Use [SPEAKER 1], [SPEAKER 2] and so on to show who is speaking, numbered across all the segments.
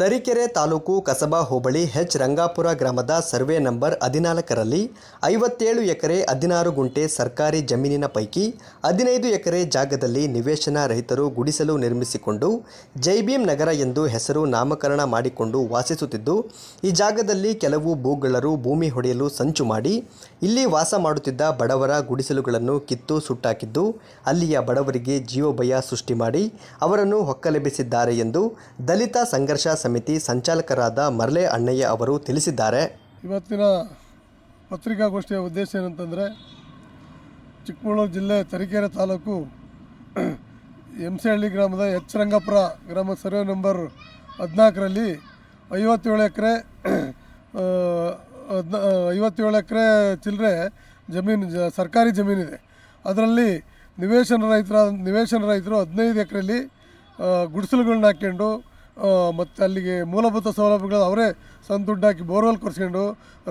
[SPEAKER 1] ತರೀಕೆರೆ ತಾಲೂಕು ಕಸಬಾ ಹೋಬಳಿ ಹೆಚ್ ರಂಗಾಪುರ ಗ್ರಾಮದ survey number ಹದಿನಾಲ್ಕರಲ್ಲಿ ಐವತ್ತೇಳು ಎಕರೆ ಹದಿನಾರು ಗುಂಟೆ ಸರ್ಕಾರಿ ಜಮೀನಿನ ಪೈಕಿ ಹದಿನೈದು ಎಕರೆ ಜಾಗದಲ್ಲಿ ನಿವೇಶನ ರಹಿತರು ಗುಡಿಸಲು ನಿರ್ಮಿಸಿಕೊಂಡು ಜೈಭೀಮ್ ನಗರ ಎಂದು ಹೆಸರು ನಾಮಕರಣ ಮಾಡಿಕೊಂಡು ವಾಸಿಸುತ್ತಿದ್ದು, ಈ ಜಾಗದಲ್ಲಿ ಕೆಲವು ಭೂಗಳರು ಭೂಮಿ ಹೊಡೆಯಲು ಸಂಚು ಮಾಡಿ, ಇಲ್ಲಿ ವಾಸ ಮಾಡುತ್ತಿದ್ದ ಬಡವರ ಗುಡಿಸಲುಗಳನ್ನು ಕಿತ್ತು ಸುಟ್ಟಾಕಿದ್ದು, ಅಲ್ಲಿಯ ಬಡವರಿಗೆ ಜೀವಭಯ ಸೃಷ್ಟಿ ಮಾಡಿ ಅವರನ್ನು ಹೊಕ್ಕಲೆಬ್ಬಿಸಿದ್ದಾರೆ ಎಂದು ದಲಿತ ಸಂಘರ್ಷ ಸಮಿತಿ ಸಂಚಾಲಕರಾದ ಮರಳೆ ಅಣ್ಣಯ್ಯ ಅವರು ತಿಳಿಸಿದ್ದಾರೆ.
[SPEAKER 2] ಇವತ್ತಿನ ಪತ್ರಿಕಾಗೋಷ್ಠಿಯ ಉದ್ದೇಶ ಏನಂತಂದರೆ, ಚಿಕ್ಕಮಗಳೂರು ಜಿಲ್ಲೆ ತರೀಕೆರೆ ತಾಲೂಕು ಎಂಸೆಹಳ್ಳಿ ಗ್ರಾಮದ ಎಚ್ ರಂಗಪುರ ಗ್ರಾಮ ಸರ್ವೆ ನಂಬರ್ ಹದಿನಾಲ್ಕರಲ್ಲಿ ಐವತ್ತೇಳು ಎಕರೆ ಹದಿನ, ಐವತ್ತೇಳು ಎಕರೆ ಚಿಲ್ಲರೆ ಜಮೀನು, ಜ, ಸರ್ಕಾರಿ ಜಮೀನಿದೆ. ಅದರಲ್ಲಿ ನಿವೇಶನ ರೈತರ ನಿವೇಶನ ರೈತರು ಹದಿನೈದು ಎಕರೆಯಲ್ಲಿ ಗುಡಿಸಲುಗಳನ್ನ ಹಾಕ್ಕೊಂಡು ಮತ್ತು ಅಲ್ಲಿಗೆ ಮೂಲಭೂತ ಸೌಲಭ್ಯಗಳು ಅವರೇ ಸ್ವಂತ ದುಡ್ಡಾಕಿ ಬೋರ್ವೆಲ್ ಕೊರ್ಸ್ಕೊಂಡು,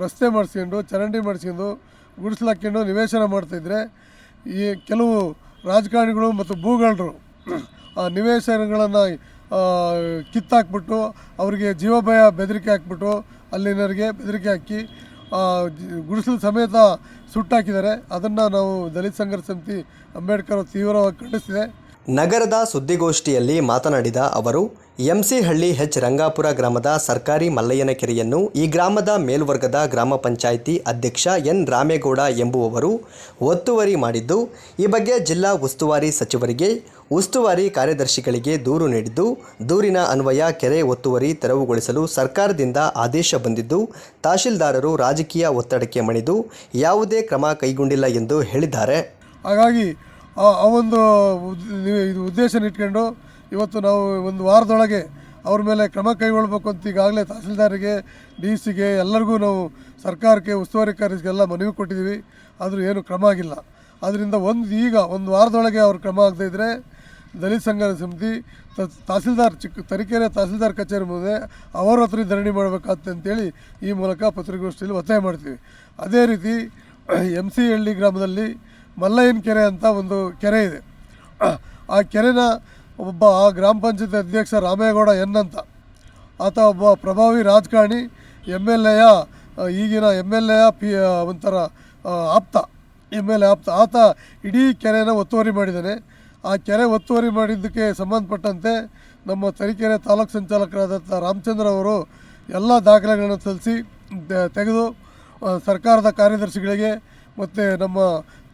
[SPEAKER 2] ರಸ್ತೆ ಮಾಡಿಸ್ಕೊಂಡು, ಚರಂಡಿ ಮಾಡಿಸ್ಕೊಂಡು, ಗುಡಿಸಲು ಹಾಕ್ಕೊಂಡು ನಿವೇಶನ ಮಾಡ್ತಾಯಿದ್ರೆ ಈ ಕೆಲವು ರಾಜಕಾರಣಿಗಳು ಮತ್ತು ಭೂಗಳರು ಆ ನಿವೇಶನಗಳನ್ನು ಕಿತ್ತಾಕ್ಬಿಟ್ಟು, ಅವರಿಗೆ ಜೀವಭಯ ಬೆದರಿಕೆ ಹಾಕ್ಬಿಟ್ಟು ಅಲ್ಲಿನವರಿಗೆ ಬೆದರಿಕೆ ಹಾಕಿ ಗುಡಿಸಲು ಸಮೇತ ಸುಟ್ಟಾಕಿದ್ದಾರೆ. ಅದನ್ನು ನಾವು ದಲಿತ ಸಂಘರ್ಷ ಸಮಿತಿ ಅಂಬೇಡ್ಕರ್ ತೀವ್ರವಾಗಿ ಖಂಡಿಸಿದೆ
[SPEAKER 1] ನಗರದ ಸುದ್ದಿಗೋಷ್ಠಿಯಲ್ಲಿ ಮಾತನಾಡಿದ ಅವರು, ಎಂಸಿಹಳ್ಳಿ ಹೆಚ್ ರಂಗಾಪುರ ಗ್ರಾಮದ ಸರ್ಕಾರಿ ಮಲ್ಲಯ್ಯನ ಕೆರೆಯನ್ನು ಈ ಗ್ರಾಮದ ಮೇಲ್ವರ್ಗದ ಗ್ರಾಮ ಪಂಚಾಯಿತಿ ಅಧ್ಯಕ್ಷ ಎನ್ ರಾಮೇಗೌಡ ಎಂಬುವವರು ಒತ್ತುವರಿ ಮಾಡಿದ್ದು, ಈ ಬಗ್ಗೆ ಜಿಲ್ಲಾ ಉಸ್ತುವಾರಿ ಸಚಿವರಿಗೆ, ಉಸ್ತುವಾರಿ ಕಾರ್ಯದರ್ಶಿಗಳಿಗೆ ದೂರು ನೀಡಿದ್ದು, ದೂರಿನ ಅನ್ವಯ ಕೆರೆ ಒತ್ತುವರಿ ತೆರವುಗೊಳಿಸಲು ಸರ್ಕಾರದಿಂದ ಆದೇಶ ಬಂದಿದ್ದು, ತಹಶೀಲ್ದಾರರು ರಾಜಕೀಯ ಒತ್ತಡಕ್ಕೆ ಮಣಿದು ಯಾವುದೇ ಕ್ರಮ ಕೈಗೊಂಡಿಲ್ಲ ಎಂದು ಹೇಳಿದ್ದಾರೆ.
[SPEAKER 2] ಹಾಗಾಗಿ ಆ ಒಂದು ಇದು ಉದ್ದೇಶನ ಇಟ್ಕೊಂಡು ಇವತ್ತು ನಾವು ಒಂದು ವಾರದೊಳಗೆ ಅವ್ರ ಮೇಲೆ ಕ್ರಮ ಕೈಗೊಳ್ಬೇಕು ಅಂತ ಈಗಾಗಲೇ ತಹಸೀಲ್ದಾರಿಗೆ ಡಿ ಸಿಗೆ ಎಲ್ಲರಿಗೂ ನಾವು ಸರ್ಕಾರಕ್ಕೆ, ಉಸ್ತುವಾರಿ ಕಾರ್ಯಗಳಿಗೆಲ್ಲ ಮನವಿ ಕೊಟ್ಟಿದ್ದೀವಿ. ಆದರೂ ಏನು ಕ್ರಮ ಆಗಿಲ್ಲ. ಆದ್ದರಿಂದ ಒಂದು ಈಗ ಒಂದು ವಾರದೊಳಗೆ ಅವ್ರ ಕ್ರಮ ಆಗದಿದ್ದರೆ ದಲಿತ ಸಂಘದ ಸಮಿತಿ ತಹಸೀಲ್ದಾರ್ ಚಿಕ್ಕ ತರೀಕೆರೆ ತಹಸೀಲ್ದಾರ್ ಕಚೇರಿ ಮುಂದೆ ಅವರ ಹತ್ರ ಧರಣಿ ಮಾಡಬೇಕಾಗುತ್ತೆ ಅಂತೇಳಿ ಈ ಮೂಲಕ ಪತ್ರಿಕಾಗೋಷ್ಠಿಯಲ್ಲಿ ಒತ್ತಾಯ ಮಾಡ್ತೀವಿ. ಅದೇ ರೀತಿ ಎಂ ಸಿ ಹಳ್ಳಿ ಗ್ರಾಮದಲ್ಲಿ ಮಲ್ಲಯ್ಯನ ಕೆರೆ ಅಂತ ಒಂದು ಕೆರೆ ಇದೆ. ಆ ಕೆರೆನ ಒಬ್ಬ ಗ್ರಾಮ ಪಂಚಾಯತ್ ಅಧ್ಯಕ್ಷ ರಾಮೇಗೌಡ ಎನ್ ಅಂತ. ಆತ ಒಬ್ಬ ಪ್ರಭಾವಿ ರಾಜಕಾರಣಿ, ಎಂ ಎಲ್ ಎಯ ಈಗಿನ ಎಂ ಎಲ್ ಎಯ, ಪಿ ಒಂಥರ ಆಪ್ತ, ಎಂ ಎಲ್ ಎ ಆಪ್ತ. ಆತ ಇಡೀ ಕೆರೆನ ಒತ್ತುವರಿ ಮಾಡಿದ್ದಾನೆ. ಆ ಕೆರೆ ಒತ್ತುವರಿ ಮಾಡಿದ್ದಕ್ಕೆ ಸಂಬಂಧಪಟ್ಟಂತೆ ನಮ್ಮ ತರೀಕೆರೆ ತಾಲೂಕು ಸಂಚಾಲಕರಾದಂಥ ರಾಮಚಂದ್ರ ಅವರು ಎಲ್ಲ ದಾಖಲೆಗಳನ್ನು ಸಲ್ಲಿಸಿ ತೆಗೆದು ಸರ್ಕಾರದ ಕಾರ್ಯದರ್ಶಿಗಳಿಗೆ ಮತ್ತು ನಮ್ಮ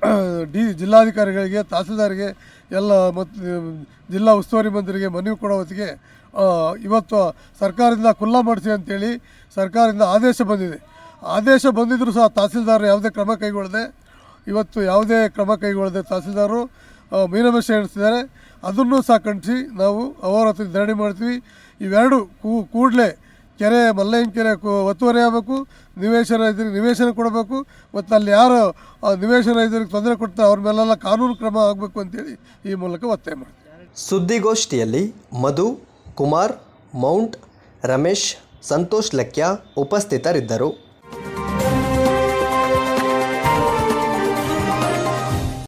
[SPEAKER 2] ಡಿ ಜಿಲ್ಲಾಧಿಕಾರಿಗಳಿಗೆ, ತಹಸೀಲ್ದಾರಿಗೆ, ಎಲ್ಲ ಮತ್ತು ಜಿಲ್ಲಾ ಉಸ್ತುವಾರಿ ಮಂತ್ರಿಗೆ ಮನವಿ ಕೊಡೋ ಹೊತ್ತಿಗೆ ಇವತ್ತು ಸರ್ಕಾರದಿಂದ ಖುಲ್ಲಾ ಮಾಡಿಸಿ ಅಂತೇಳಿ ಸರ್ಕಾರದಿಂದ ಆದೇಶ ಬಂದಿದೆ. ಆದೇಶ ಬಂದಿದ್ದರೂ ಸಹ ತಹಸೀಲ್ದಾರ್ ಯಾವುದೇ ಕ್ರಮ ಕೈಗೊಳ್ಳದೆ, ಇವತ್ತು ಯಾವುದೇ ಕ್ರಮ ಕೈಗೊಳ್ಳದೆ ತಹಸೀಲ್ದಾರರು ಮೀನಮೇಶ ಎಣಿಸಿದ್ದಾರೆ ಅದನ್ನು ಸಹ ಖಂಡಿಸಿ ನಾವು ಅವರ ಹತ್ರ ಧರಣಿ ಮಾಡ್ತೀವಿ. ಇವೆರಡು ಕೂಡಲೇ ಕೆರೆ, ಮಲ್ಲಯ್ಯನ ಕೆರೆ ಒತ್ತುವರಿ ಆಗಬೇಕು, ನಿವೇಶನ ರೈತರಿಗೆ ನಿವೇಶನ ಕೊಡಬೇಕು, ಮತ್ತು ಅಲ್ಲಿ ಯಾರು ನಿವೇಶನ ರೈತರಿಗೆ ತೊಂದರೆ ಕೊಡ್ತಾರೆ, ಅವ್ರ ಮೇಲೆಲ್ಲ ಕಾನೂನು ಕ್ರಮ ಆಗಬೇಕು ಅಂತೇಳಿ ಈ ಮೂಲಕ ಒತ್ತಾಯ ಮಾಡ್ತೀವಿ
[SPEAKER 1] ಸುದ್ದಿಗೋಷ್ಠಿಯಲ್ಲಿ ಮಧು, ಕುಮಾರ್, ಮೌಂಟ್, ರಮೇಶ್, ಸಂತೋಷ್ ಲಕ್ಯ ಉಪಸ್ಥಿತರಿದ್ದರು.